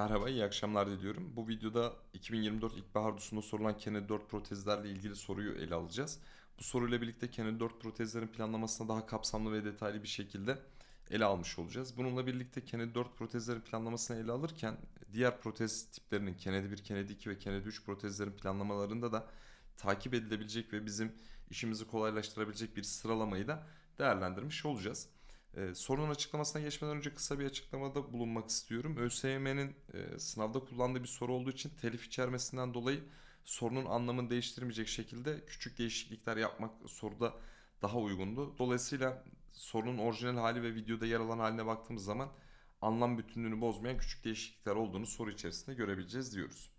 Merhaba, iyi akşamlar diliyorum. Bu videoda 2024 ilkbahar dusunda sorulan Kennedy 4 protezlerle ilgili soruyu ele alacağız. Bu soruyla birlikte Kennedy 4 protezlerin planlamasına daha kapsamlı ve detaylı bir şekilde ele almış olacağız. Bununla birlikte Kennedy 4 protezlerin planlamasını ele alırken diğer protez tiplerinin Kennedy 1, Kennedy 2 ve Kennedy 3 protezlerin planlamalarında da takip edilebilecek ve bizim işimizi kolaylaştırabilecek bir sıralamayı da değerlendirmiş olacağız. Ee, sorunun açıklamasına geçmeden önce kısa bir açıklamada bulunmak istiyorum. ÖSYM'nin e, sınavda kullandığı bir soru olduğu için telif içermesinden dolayı sorunun anlamını değiştirmeyecek şekilde küçük değişiklikler yapmak soruda daha uygundu. Dolayısıyla sorunun orijinal hali ve videoda yer alan haline baktığımız zaman anlam bütünlüğünü bozmayan küçük değişiklikler olduğunu soru içerisinde görebileceğiz diyoruz.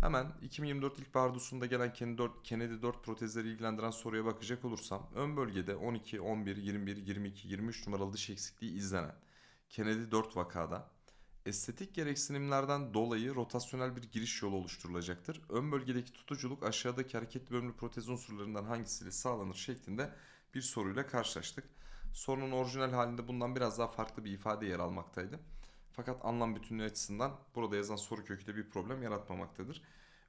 Hemen 2024 ilkbahar dusunda gelen Kennedy 4, Kennedy 4 protezleri ilgilendiren soruya bakacak olursam ön bölgede 12, 11, 21, 22, 23 numaralı dış eksikliği izlenen Kennedy 4 vakada estetik gereksinimlerden dolayı rotasyonel bir giriş yolu oluşturulacaktır. Ön bölgedeki tutuculuk aşağıdaki hareketli bölümlü protez unsurlarından hangisiyle sağlanır şeklinde bir soruyla karşılaştık. Sorunun orijinal halinde bundan biraz daha farklı bir ifade yer almaktaydı. Fakat anlam bütünlüğü açısından burada yazan soru kökü de bir problem yaratmamaktadır.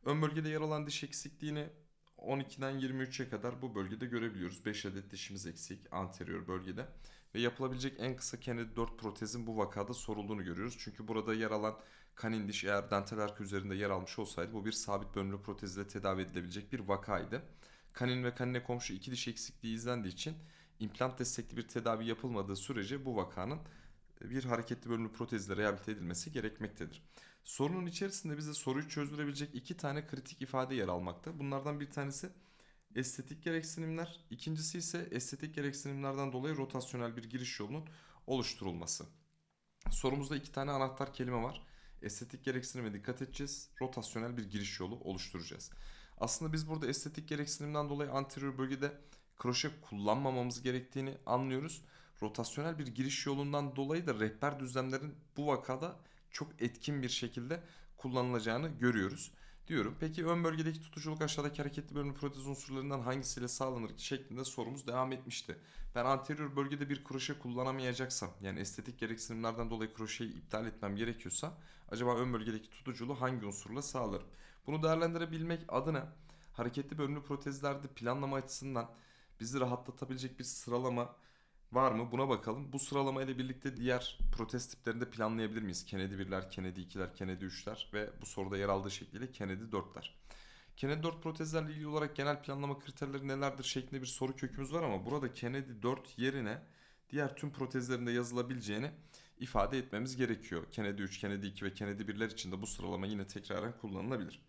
Ön bölgede yer alan diş eksikliğini 12'den 23'e kadar bu bölgede görebiliyoruz. 5 adet dişimiz eksik anterior bölgede. Ve yapılabilecek en kısa Kennedy 4 protezin bu vakada sorulduğunu görüyoruz. Çünkü burada yer alan kanin diş eğer dental arka üzerinde yer almış olsaydı bu bir sabit bölümlü protez ile tedavi edilebilecek bir vakaydı. Kanin ve kanine komşu iki diş eksikliği izlendiği için implant destekli bir tedavi yapılmadığı sürece bu vakanın bir hareketli bölümlü protezle rehabilite edilmesi gerekmektedir. Sorunun içerisinde bize soruyu çözdürebilecek iki tane kritik ifade yer almakta. Bunlardan bir tanesi estetik gereksinimler, ikincisi ise estetik gereksinimlerden dolayı rotasyonel bir giriş yolunun oluşturulması. Sorumuzda iki tane anahtar kelime var. Estetik gereksinime dikkat edeceğiz. Rotasyonel bir giriş yolu oluşturacağız. Aslında biz burada estetik gereksinimden dolayı anterior bölgede kroşe kullanmamamız gerektiğini anlıyoruz. Rotasyonel bir giriş yolundan dolayı da rehber düzlemlerin bu vakada çok etkin bir şekilde kullanılacağını görüyoruz diyorum. Peki ön bölgedeki tutuculuk aşağıdaki hareketli bölümlü protez unsurlarından hangisiyle sağlanır şeklinde sorumuz devam etmişti. Ben anterior bölgede bir kroşe kullanamayacaksam yani estetik gereksinimlerden dolayı kroşeyi iptal etmem gerekiyorsa acaba ön bölgedeki tutuculuğu hangi unsurla sağlarım? Bunu değerlendirebilmek adına hareketli bölümlü protezlerde planlama açısından bizi rahatlatabilecek bir sıralama var mı buna bakalım. Bu sıralama ile birlikte diğer protez tiplerini de planlayabilir miyiz? Kennedy 1'ler, Kennedy 2'ler, Kennedy 3'ler ve bu soruda yer aldığı şekliyle Kennedy 4'ler. Kennedy 4 protezlerle ilgili olarak genel planlama kriterleri nelerdir şeklinde bir soru kökümüz var ama burada Kennedy 4 yerine diğer tüm protezlerinde yazılabileceğini ifade etmemiz gerekiyor. Kennedy 3, Kennedy 2 ve Kennedy 1'ler için de bu sıralama yine tekraren kullanılabilir.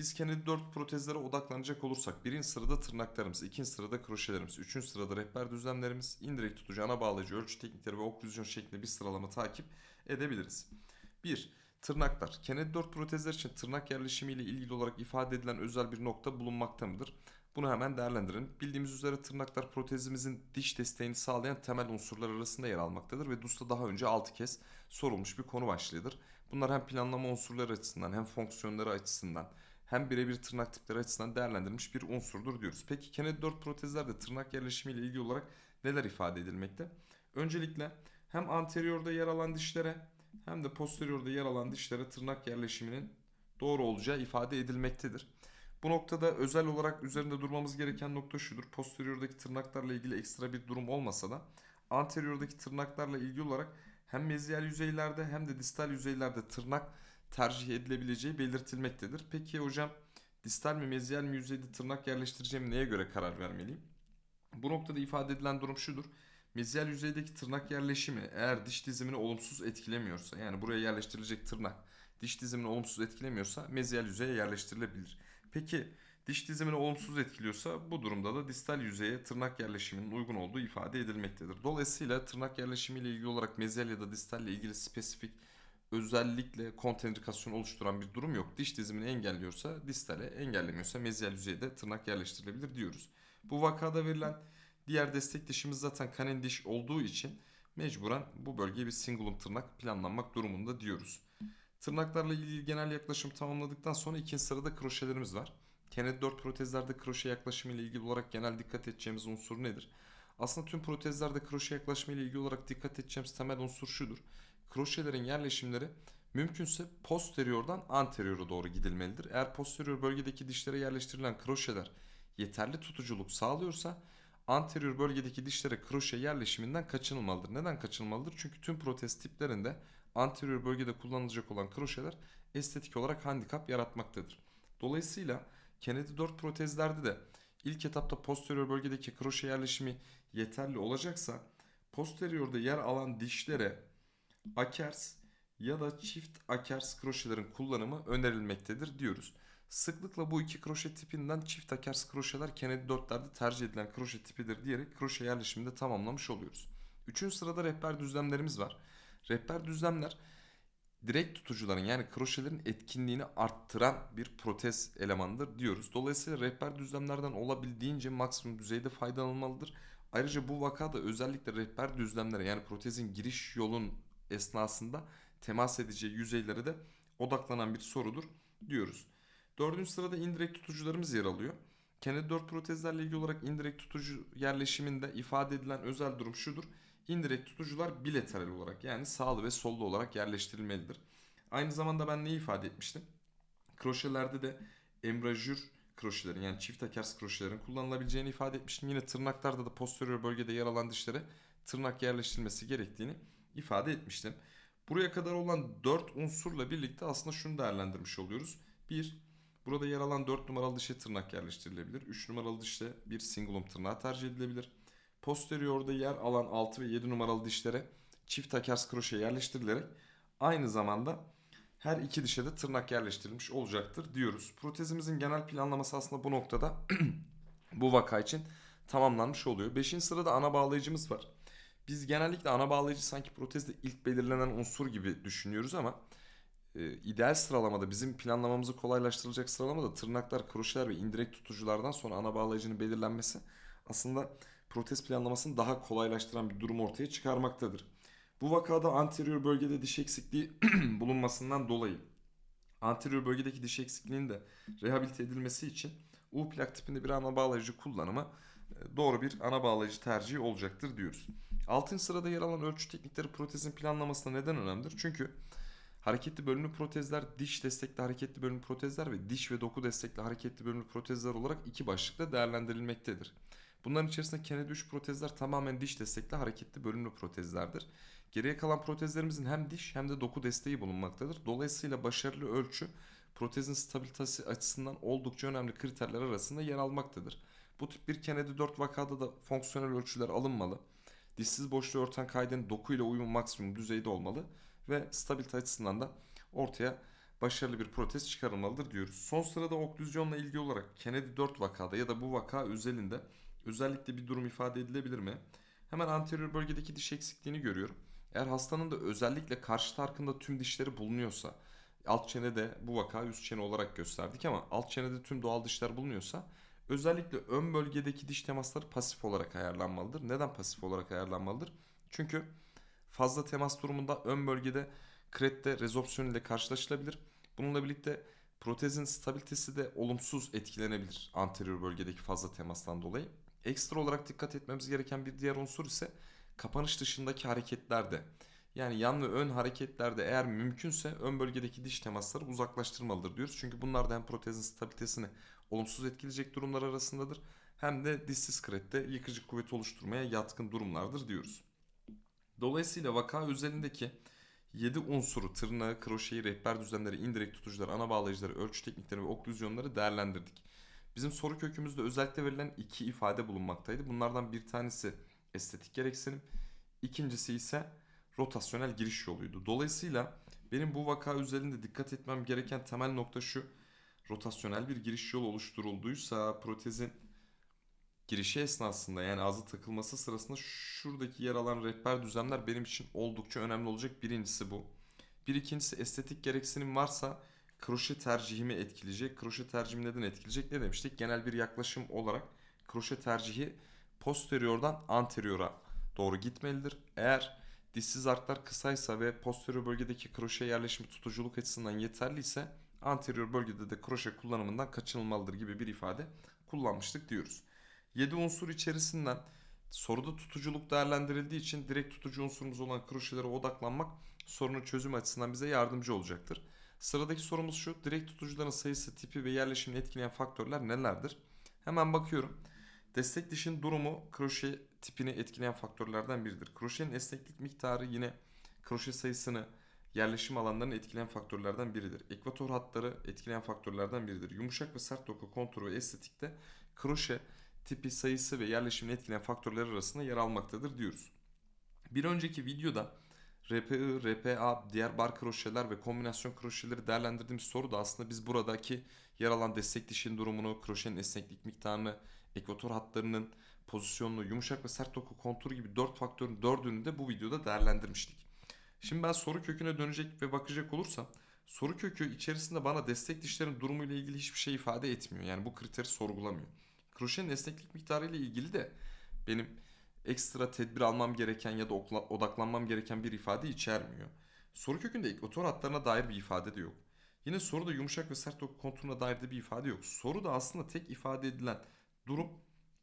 Biz Kennedy 4 protezlere odaklanacak olursak birinci sırada tırnaklarımız, ikinci sırada kroşelerimiz, üçüncü sırada rehber düzlemlerimiz, indirekt tutucu, ana bağlayıcı, ölçü teknikleri ve oklüzyon şeklinde bir sıralama takip edebiliriz. 1. Tırnaklar. Kennedy 4 protezler için tırnak yerleşimiyle ilgili olarak ifade edilen özel bir nokta bulunmakta mıdır? Bunu hemen değerlendirelim. Bildiğimiz üzere tırnaklar protezimizin diş desteğini sağlayan temel unsurlar arasında yer almaktadır ve DUS'ta daha önce 6 kez sorulmuş bir konu başlığıdır. Bunlar hem planlama unsurları açısından hem fonksiyonları açısından hem birebir tırnak tipleri açısından değerlendirilmiş bir unsurdur diyoruz. Peki Kennedy 4 protezlerde tırnak yerleşimiyle ilgili olarak neler ifade edilmekte? Öncelikle hem anteriorda yer alan dişlere hem de posteriorda yer alan dişlere tırnak yerleşiminin doğru olacağı ifade edilmektedir. Bu noktada özel olarak üzerinde durmamız gereken nokta şudur. Posteriordaki tırnaklarla ilgili ekstra bir durum olmasa da anteriordaki tırnaklarla ilgili olarak hem meziyel yüzeylerde hem de distal yüzeylerde tırnak tercih edilebileceği belirtilmektedir. Peki hocam distal mi meziyel mi yüzeyde tırnak yerleştireceğim neye göre karar vermeliyim? Bu noktada ifade edilen durum şudur. Meziyel yüzeydeki tırnak yerleşimi eğer diş dizimini olumsuz etkilemiyorsa yani buraya yerleştirilecek tırnak diş dizimini olumsuz etkilemiyorsa meziyel yüzeye yerleştirilebilir. Peki diş dizimini olumsuz etkiliyorsa bu durumda da distal yüzeye tırnak yerleşiminin uygun olduğu ifade edilmektedir. Dolayısıyla tırnak yerleşimiyle ilgili olarak meziyel ya da distal ile ilgili spesifik özellikle kontentrikasyon oluşturan bir durum yok. Diş dizimini engelliyorsa distale, engellemiyorsa meziyel yüzeyde tırnak yerleştirilebilir diyoruz. Bu vakada verilen diğer destek dişimiz zaten kanen diş olduğu için mecburen bu bölgeye bir singulum tırnak planlanmak durumunda diyoruz. Tırnaklarla ilgili genel yaklaşım tamamladıktan sonra ikinci sırada kroşelerimiz var. Kennedy 4 protezlerde kroşe yaklaşımı ile ilgili olarak genel dikkat edeceğimiz unsur nedir? Aslında tüm protezlerde kroşe yaklaşımı ile ilgili olarak dikkat edeceğimiz temel unsur şudur kroşelerin yerleşimleri Mümkünse posteriordan anteriora doğru gidilmelidir. Eğer posterior bölgedeki dişlere yerleştirilen kroşeler yeterli tutuculuk sağlıyorsa anterior bölgedeki dişlere kroşe yerleşiminden kaçınılmalıdır. Neden kaçınılmalıdır? Çünkü tüm protez tiplerinde anterior bölgede kullanılacak olan kroşeler estetik olarak handikap yaratmaktadır. Dolayısıyla Kennedy 4 protezlerde de ilk etapta posterior bölgedeki kroşe yerleşimi yeterli olacaksa posteriorda yer alan dişlere akers ya da çift akers kroşelerin kullanımı önerilmektedir diyoruz. Sıklıkla bu iki kroşe tipinden çift akers kroşeler Kennedy 4'lerde tercih edilen kroşe tipidir diyerek kroşe yerleşimini de tamamlamış oluyoruz. Üçüncü sırada rehber düzlemlerimiz var. Rehber düzlemler direkt tutucuların yani kroşelerin etkinliğini arttıran bir protez elemanıdır diyoruz. Dolayısıyla rehber düzlemlerden olabildiğince maksimum düzeyde faydalanılmalıdır. Ayrıca bu vakada özellikle rehber düzlemlere yani protezin giriş yolun esnasında temas edeceği yüzeylere de odaklanan bir sorudur diyoruz. Dördüncü sırada indirekt tutucularımız yer alıyor. Kennedy 4 protezlerle ilgili olarak indirekt tutucu yerleşiminde ifade edilen özel durum şudur. İndirekt tutucular bilateral olarak yani sağlı ve sollu olarak yerleştirilmelidir. Aynı zamanda ben neyi ifade etmiştim? Kroşelerde de embrajür kroşelerin yani çift akers kroşelerin kullanılabileceğini ifade etmiştim. Yine tırnaklarda da posterior bölgede yer alan dişlere tırnak yerleştirilmesi gerektiğini ifade etmiştim. Buraya kadar olan 4 unsurla birlikte aslında şunu değerlendirmiş oluyoruz. 1. Burada yer alan 4 numaralı dişe tırnak yerleştirilebilir. 3 numaralı dişte bir singulum tırnağı tercih edilebilir. Posteriorda yer alan 6 ve 7 numaralı dişlere çift akers kroşe yerleştirilerek aynı zamanda her iki dişe de tırnak yerleştirilmiş olacaktır diyoruz. Protezimizin genel planlaması aslında bu noktada bu vaka için tamamlanmış oluyor. Beşinci sırada ana bağlayıcımız var. Biz genellikle ana bağlayıcı sanki protezde ilk belirlenen unsur gibi düşünüyoruz ama e, ideal sıralamada bizim planlamamızı kolaylaştıracak sıralamada tırnaklar, kroşeler ve indirekt tutuculardan sonra ana bağlayıcının belirlenmesi aslında protez planlamasını daha kolaylaştıran bir durum ortaya çıkarmaktadır. Bu vakada anterior bölgede diş eksikliği bulunmasından dolayı anterior bölgedeki diş eksikliğinin de rehabilite edilmesi için U plak tipinde bir ana bağlayıcı kullanımı doğru bir ana bağlayıcı tercihi olacaktır diyoruz. 6. sırada yer alan ölçü teknikleri protezin planlamasında neden önemlidir? Çünkü hareketli bölümlü protezler, diş destekli hareketli bölümlü protezler ve diş ve doku destekli hareketli bölümlü protezler olarak iki başlıkta değerlendirilmektedir. Bunların içerisinde Kennedy 3 protezler tamamen diş destekli hareketli bölümlü protezlerdir. Geriye kalan protezlerimizin hem diş hem de doku desteği bulunmaktadır. Dolayısıyla başarılı ölçü protezin stabilitesi açısından oldukça önemli kriterler arasında yer almaktadır. Bu tip bir Kennedy 4 vakada da fonksiyonel ölçüler alınmalı. Dişsiz boşluğu örten kaydenin doku ile uyumu maksimum düzeyde olmalı ve stabilite açısından da ortaya başarılı bir protez çıkarılmalıdır diyoruz. Son sırada oklüzyonla ilgili olarak Kennedy 4 vakada ya da bu vaka özelinde özellikle bir durum ifade edilebilir mi? Hemen anterior bölgedeki diş eksikliğini görüyorum. Eğer hastanın da özellikle karşı tarkında tüm dişleri bulunuyorsa, alt çenede bu vaka üst çene olarak gösterdik ama alt çenede tüm doğal dişler bulunuyorsa özellikle ön bölgedeki diş temasları pasif olarak ayarlanmalıdır. Neden pasif olarak ayarlanmalıdır? Çünkü fazla temas durumunda ön bölgede krette rezorpsiyon ile karşılaşılabilir. Bununla birlikte protezin stabilitesi de olumsuz etkilenebilir anterior bölgedeki fazla temastan dolayı. Ekstra olarak dikkat etmemiz gereken bir diğer unsur ise kapanış dışındaki hareketlerde. Yani yan ve ön hareketlerde eğer mümkünse ön bölgedeki diş temasları uzaklaştırmalıdır diyoruz. Çünkü bunlar da hem protezin stabilitesini olumsuz etkileyecek durumlar arasındadır. Hem de dişsiz krette yıkıcı kuvvet oluşturmaya yatkın durumlardır diyoruz. Dolayısıyla vaka özelindeki 7 unsuru tırnağı, kroşeyi, rehber düzlemleri, indirekt tutucuları, ana bağlayıcıları, ölçü teknikleri ve oklüzyonları değerlendirdik. Bizim soru kökümüzde özellikle verilen iki ifade bulunmaktaydı. Bunlardan bir tanesi estetik gereksinim, ikincisi ise rotasyonel giriş yoluydu. Dolayısıyla benim bu vaka üzerinde dikkat etmem gereken temel nokta şu. Rotasyonel bir giriş yolu oluşturulduysa protezin girişi esnasında yani ağzı takılması sırasında şuradaki yer alan rehber düzlemler benim için oldukça önemli olacak. Birincisi bu. Bir ikincisi estetik gereksinim varsa kroşe tercihimi etkileyecek. Kroşe tercihimi neden etkileyecek? Ne demiştik? Genel bir yaklaşım olarak kroşe tercihi posteriordan anteriora doğru gitmelidir. Eğer dişsiz arklar kısaysa ve posterior bölgedeki kroşe yerleşimi tutuculuk açısından yeterliyse anterior bölgede de kroşe kullanımından kaçınılmalıdır gibi bir ifade kullanmıştık diyoruz. 7 unsur içerisinden soruda tutuculuk değerlendirildiği için direkt tutucu unsurumuz olan kroşelere odaklanmak sorunun çözümü açısından bize yardımcı olacaktır. Sıradaki sorumuz şu. Direkt tutucuların sayısı, tipi ve yerleşimini etkileyen faktörler nelerdir? Hemen bakıyorum. Destek dişin durumu kroşe tipini etkileyen faktörlerden biridir. Kroşenin esneklik miktarı yine kroşe sayısını, yerleşim alanlarını etkileyen faktörlerden biridir. Ekvator hatları etkileyen faktörlerden biridir. Yumuşak ve sert doku konturu ve estetikte kroşe tipi sayısı ve yerleşimini etkileyen faktörler arasında yer almaktadır diyoruz. Bir önceki videoda RPI, RPA, diğer bar kroşeler ve kombinasyon kroşeleri değerlendirdiğimiz soru da aslında biz buradaki yer alan destek dişin durumunu, kroşenin esneklik miktarını, ekvator hatlarının pozisyonunu, yumuşak ve sert doku konturu gibi 4 faktörün 4'ünü de bu videoda değerlendirmiştik. Şimdi ben soru köküne dönecek ve bakacak olursam soru kökü içerisinde bana destek dişlerin durumuyla ilgili hiçbir şey ifade etmiyor. Yani bu kriteri sorgulamıyor. Kroşenin esneklik miktarı ile ilgili de benim ekstra tedbir almam gereken ya da odaklanmam gereken bir ifade içermiyor. Soru kökünde ekvator hatlarına dair bir ifade de yok. Yine soruda yumuşak ve sert doku konturuna dair de bir ifade yok. Soruda aslında tek ifade edilen durum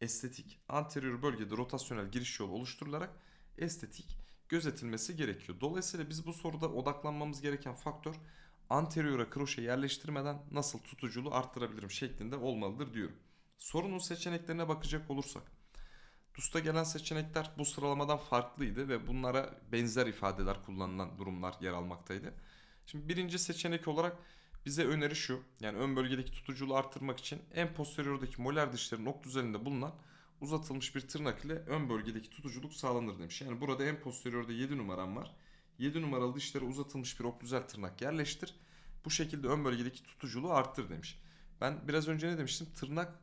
estetik. Anterior bölgede rotasyonel giriş yolu oluşturularak estetik gözetilmesi gerekiyor. Dolayısıyla biz bu soruda odaklanmamız gereken faktör anteriora kroşe yerleştirmeden nasıl tutuculuğu arttırabilirim şeklinde olmalıdır diyorum. Sorunun seçeneklerine bakacak olursak. DUS'ta gelen seçenekler bu sıralamadan farklıydı ve bunlara benzer ifadeler kullanılan durumlar yer almaktaydı. Şimdi birinci seçenek olarak bize öneri şu. Yani ön bölgedeki tutuculuğu arttırmak için en posteriordaki molar dişlerin ok düzeninde bulunan uzatılmış bir tırnak ile ön bölgedeki tutuculuk sağlanır demiş. Yani burada en posteriorda 7 numaram var. 7 numaralı dişlere uzatılmış bir oklüzel tırnak yerleştir. Bu şekilde ön bölgedeki tutuculuğu arttır demiş. Ben biraz önce ne demiştim? Tırnak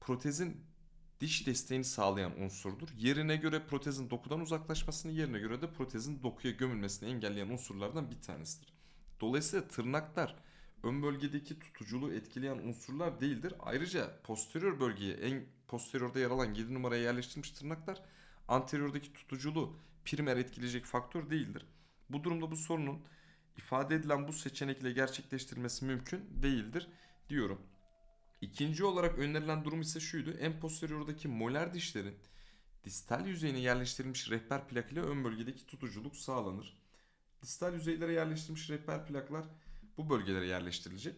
protezin diş desteğini sağlayan unsurdur. Yerine göre protezin dokudan uzaklaşmasını, yerine göre de protezin dokuya gömülmesini engelleyen unsurlardan bir tanesidir. Dolayısıyla tırnaklar ön bölgedeki tutuculuğu etkileyen unsurlar değildir. Ayrıca posterior bölgeye en posteriorda yer alan 7 numaraya yerleştirilmiş tırnaklar anteriordaki tutuculuğu primer etkileyecek faktör değildir. Bu durumda bu sorunun ifade edilen bu seçenekle gerçekleştirilmesi mümkün değildir diyorum. İkinci olarak önerilen durum ise şuydu. En posteriordaki molar dişlerin distal yüzeyine yerleştirilmiş rehber plak ile ön bölgedeki tutuculuk sağlanır. Distal yüzeylere yerleştirilmiş rehber plaklar bu bölgelere yerleştirilecek.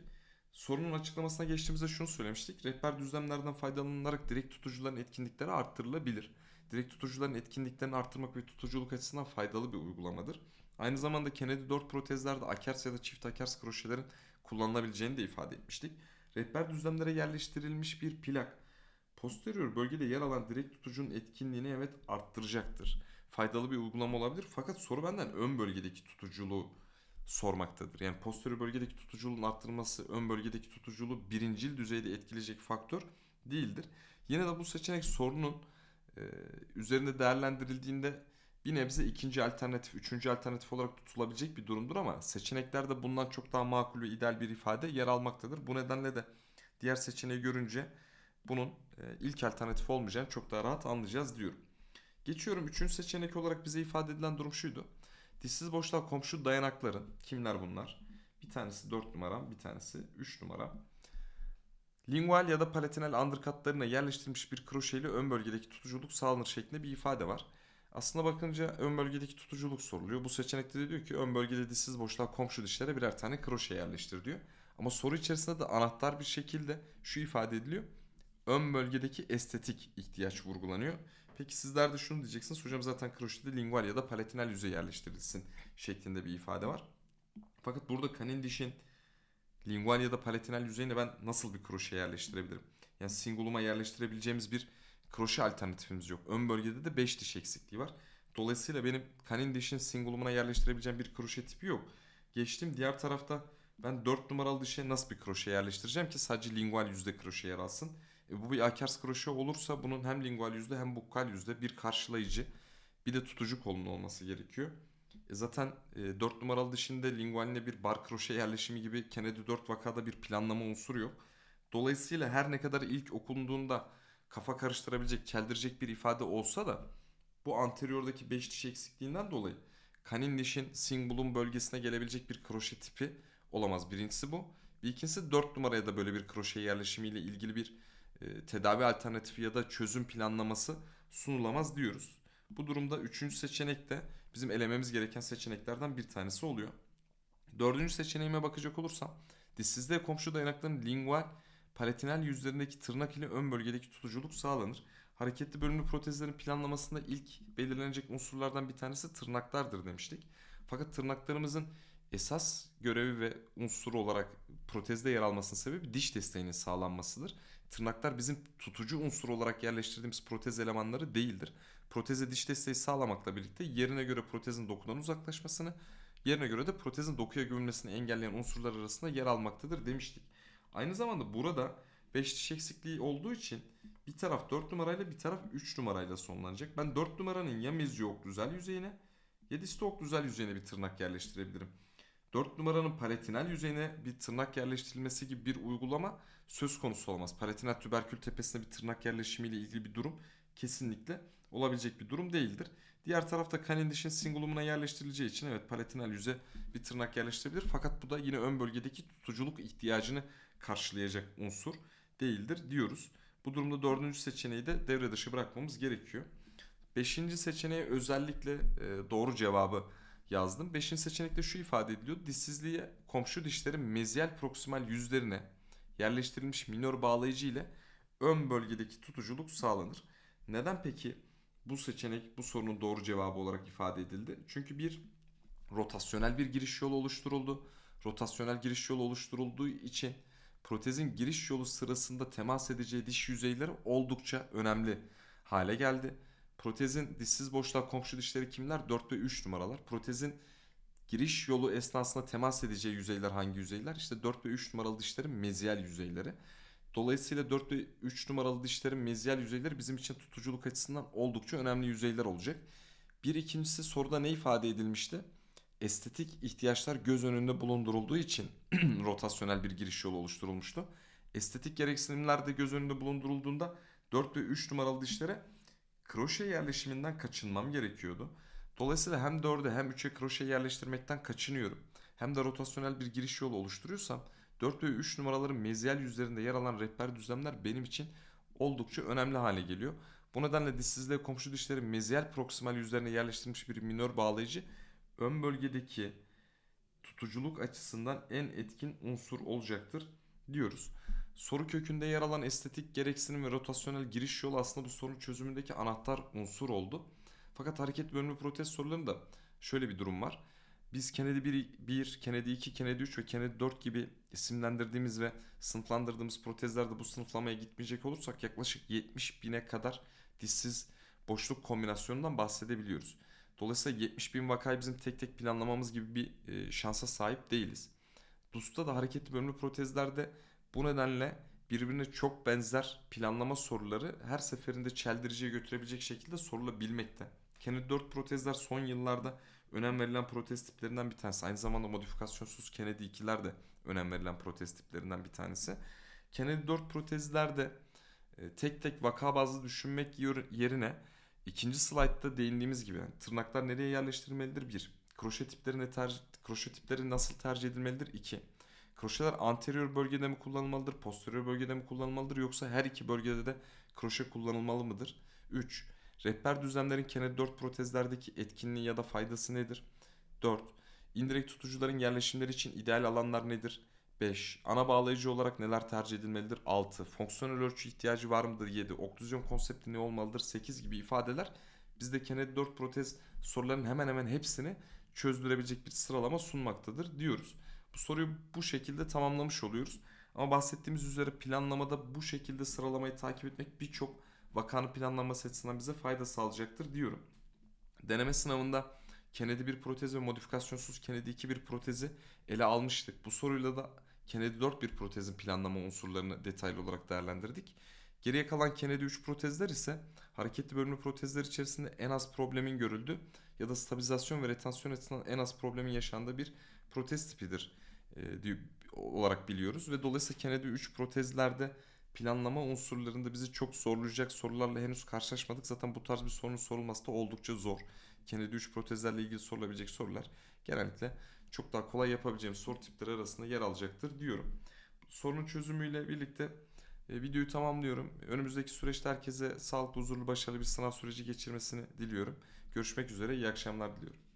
Sorunun açıklamasına geçtiğimizde şunu söylemiştik. Rehber düzlemlerden faydalanılarak direkt tutucuların etkinlikleri arttırılabilir. Direkt tutucuların etkinliklerini arttırmak ve tutuculuk açısından faydalı bir uygulamadır. Aynı zamanda Kennedy 4 protezlerde akers ya da çift akers kroşelerin kullanılabileceğini de ifade etmiştik. Rehber düzlemlere yerleştirilmiş bir plak posterior bölgede yer alan direkt tutucunun etkinliğini evet arttıracaktır. Faydalı bir uygulama olabilir fakat soru benden ön bölgedeki tutuculuğu sormaktadır. Yani posterior bölgedeki tutuculuğun arttırılması ön bölgedeki tutuculuğu birincil düzeyde etkileyecek faktör değildir. Yine de bu seçenek sorunun e, üzerinde değerlendirildiğinde bir nebze ikinci alternatif, üçüncü alternatif olarak tutulabilecek bir durumdur ama seçeneklerde bundan çok daha makul ve ideal bir ifade yer almaktadır. Bu nedenle de diğer seçeneği görünce bunun e, ilk alternatif olmayacağını çok daha rahat anlayacağız diyorum. Geçiyorum üçüncü seçenek olarak bize ifade edilen durum şuydu. Dişsiz boşluğa komşu dayanakların kimler bunlar? Bir tanesi 4 numaram, bir tanesi 3 numaram. Lingual ya da palatinal undercutlarına yerleştirilmiş bir kroşeyle ön bölgedeki tutuculuk sağlanır şeklinde bir ifade var. Aslına bakınca ön bölgedeki tutuculuk soruluyor. Bu seçenekte de diyor ki ön bölgede dişsiz boşluğa komşu dişlere birer tane kroşe yerleştir diyor. Ama soru içerisinde de anahtar bir şekilde şu ifade ediliyor. Ön bölgedeki estetik ihtiyaç vurgulanıyor. Peki sizler de şunu diyeceksiniz. Hocam zaten kroşede lingual ya da palatinal yüzey yerleştirilsin şeklinde bir ifade var. Fakat burada kanin dişin lingual ya da palatinal yüzeyine ben nasıl bir kroşe yerleştirebilirim? Yani singuluma yerleştirebileceğimiz bir kroşe alternatifimiz yok. Ön bölgede de 5 diş eksikliği var. Dolayısıyla benim kanin dişin singulumuna yerleştirebileceğim bir kroşe tipi yok. Geçtim diğer tarafta ben 4 numaralı dişe nasıl bir kroşe yerleştireceğim ki sadece lingual yüzde kroşe yer alsın. E bu bir akers kroşe olursa bunun hem lingual yüzde hem bukkal yüzde bir karşılayıcı bir de tutucu kolun olması gerekiyor. E zaten e, 4 numaralı dişinde lingualine bir bar kroşe yerleşimi gibi Kennedy 4 vakada bir planlama unsuru yok. Dolayısıyla her ne kadar ilk okunduğunda kafa karıştırabilecek, çeldirecek bir ifade olsa da bu anteriordaki 5 diş eksikliğinden dolayı kanin dişin singulum bölgesine gelebilecek bir kroşe tipi olamaz. Birincisi bu. Bir ikincisi 4 numaraya da böyle bir kroşe yerleşimiyle ilgili bir e, tedavi alternatifi ya da çözüm planlaması sunulamaz diyoruz. Bu durumda üçüncü seçenek de bizim elememiz gereken seçeneklerden bir tanesi oluyor. Dördüncü seçeneğime bakacak olursam dişsizliğe komşu dayanakların lingual palatinal yüzlerindeki tırnak ile ön bölgedeki tutuculuk sağlanır. Hareketli bölümlü protezlerin planlamasında ilk belirlenecek unsurlardan bir tanesi tırnaklardır demiştik. Fakat tırnaklarımızın esas görevi ve unsuru olarak protezde yer almasının sebebi diş desteğinin sağlanmasıdır. Tırnaklar bizim tutucu unsur olarak yerleştirdiğimiz protez elemanları değildir. Proteze diş desteği sağlamakla birlikte yerine göre protezin dokudan uzaklaşmasını, yerine göre de protezin dokuya gömülmesini engelleyen unsurlar arasında yer almaktadır demiştik. Aynı zamanda burada 5 diş eksikliği olduğu için bir taraf 4 numarayla bir taraf 3 numarayla sonlanacak. Ben 4 numaranın ya meziyooklüzel yüzeyine ya distookluzel yüzeyine bir tırnak yerleştirebilirim. 4 numaranın palatinal yüzeyine bir tırnak yerleştirilmesi gibi bir uygulama söz konusu olmaz. Palatinal tüberkül tepesine bir tırnak yerleşimiyle ilgili bir durum kesinlikle olabilecek bir durum değildir. Diğer tarafta kanin dişin singulumuna yerleştirileceği için evet palatinal yüze bir tırnak yerleştirebilir. Fakat bu da yine ön bölgedeki tutuculuk ihtiyacını karşılayacak unsur değildir diyoruz. Bu durumda dördüncü seçeneği de devre dışı bırakmamız gerekiyor. Beşinci seçeneğe özellikle e, doğru cevabı yazdım. Beşinci seçenekte şu ifade ediliyor. Dişsizliğe komşu dişlerin meziyal proksimal yüzlerine yerleştirilmiş minör bağlayıcı ile ön bölgedeki tutuculuk sağlanır. Neden peki bu seçenek bu sorunun doğru cevabı olarak ifade edildi? Çünkü bir rotasyonel bir giriş yolu oluşturuldu. Rotasyonel giriş yolu oluşturulduğu için protezin giriş yolu sırasında temas edeceği diş yüzeyleri oldukça önemli hale geldi. Protezin dişsiz boşluğa komşu dişleri kimler? 4 ve 3 numaralar. Protezin giriş yolu esnasında temas edeceği yüzeyler hangi yüzeyler? İşte 4 ve 3 numaralı dişlerin meziyal yüzeyleri. Dolayısıyla 4 ve 3 numaralı dişlerin meziyal yüzeyleri bizim için tutuculuk açısından oldukça önemli yüzeyler olacak. Bir ikincisi soruda ne ifade edilmişti? Estetik ihtiyaçlar göz önünde bulundurulduğu için rotasyonel bir giriş yolu oluşturulmuştu. Estetik gereksinimler de göz önünde bulundurulduğunda 4 ve 3 numaralı dişlere kroşe yerleşiminden kaçınmam gerekiyordu. Dolayısıyla hem 4'e hem 3'e kroşe yerleştirmekten kaçınıyorum. Hem de rotasyonel bir giriş yolu oluşturuyorsam 4 ve 3 numaraların meziyal yüzlerinde yer alan rehber düzlemler benim için oldukça önemli hale geliyor. Bu nedenle dişsizliğe komşu dişlerin meziyal proksimal yüzlerine yerleştirilmiş bir minör bağlayıcı ön bölgedeki tutuculuk açısından en etkin unsur olacaktır diyoruz. Soru kökünde yer alan estetik gereksinim ve rotasyonel giriş yolu aslında bu sorun çözümündeki anahtar unsur oldu. Fakat hareket bölümü protez sorularında şöyle bir durum var. Biz Kennedy 1, 1, Kennedy 2, Kennedy 3 ve Kennedy 4 gibi isimlendirdiğimiz ve sınıflandırdığımız protezlerde bu sınıflamaya gitmeyecek olursak yaklaşık 70 bine kadar dişsiz boşluk kombinasyonundan bahsedebiliyoruz. Dolayısıyla 70 bin vakayı bizim tek tek planlamamız gibi bir e, şansa sahip değiliz. DUS'ta da hareketli bölümlü protezlerde bu nedenle birbirine çok benzer planlama soruları her seferinde çeldiriciye götürebilecek şekilde sorulabilmekte. Kennedy 4 protezler son yıllarda önem verilen protez tiplerinden bir tanesi. Aynı zamanda modifikasyonsuz Kennedy 2'ler de önem verilen protez tiplerinden bir tanesi. Kennedy 4 protezlerde e, tek tek vaka bazlı düşünmek yerine ikinci slaytta değindiğimiz gibi tırnaklar nereye yerleştirilmelidir? 1. Kroşe tipleri ne tercih, kroşe tipleri nasıl tercih edilmelidir? 2. Kroşeler anterior bölgede mi kullanılmalıdır, posterior bölgede mi kullanılmalıdır yoksa her iki bölgede de kroşe kullanılmalı mıdır? 3. Rehber düzlemlerin Kennedy 4 protezlerdeki etkinliği ya da faydası nedir? 4. İndirekt tutucuların yerleşimleri için ideal alanlar nedir? 5. Ana bağlayıcı olarak neler tercih edilmelidir? 6. Fonksiyonel ölçü ihtiyacı var mıdır? 7. Oklüzyon konsepti ne olmalıdır? 8 gibi ifadeler bizde Kennedy 4 protez soruların hemen hemen hepsini çözdürebilecek bir sıralama sunmaktadır diyoruz. Bu soruyu bu şekilde tamamlamış oluyoruz. Ama bahsettiğimiz üzere planlamada bu şekilde sıralamayı takip etmek birçok vakanın planlanması açısından bize fayda sağlayacaktır diyorum. Deneme sınavında Kennedy bir protez ve modifikasyonsuz Kennedy 2 bir protezi ele almıştık. Bu soruyla da Kennedy 4 bir protezin planlama unsurlarını detaylı olarak değerlendirdik. Geriye kalan Kennedy 3 protezler ise hareketli bölümlü protezler içerisinde en az problemin görüldüğü ya da stabilizasyon ve retansiyon açısından en az problemin yaşandığı bir protez tipidir e, olarak biliyoruz. Ve dolayısıyla Kennedy 3 protezlerde planlama unsurlarında bizi çok zorlayacak sorularla henüz karşılaşmadık. Zaten bu tarz bir sorunun sorulması da oldukça zor. Kennedy 3 protezlerle ilgili sorulabilecek sorular genellikle çok daha kolay yapabileceğimiz soru tipleri arasında yer alacaktır diyorum. Sorunun çözümüyle birlikte e, videoyu tamamlıyorum. Önümüzdeki süreçte herkese sağlıklı, huzurlu, başarılı bir sınav süreci geçirmesini diliyorum. Görüşmek üzere, iyi akşamlar diliyorum.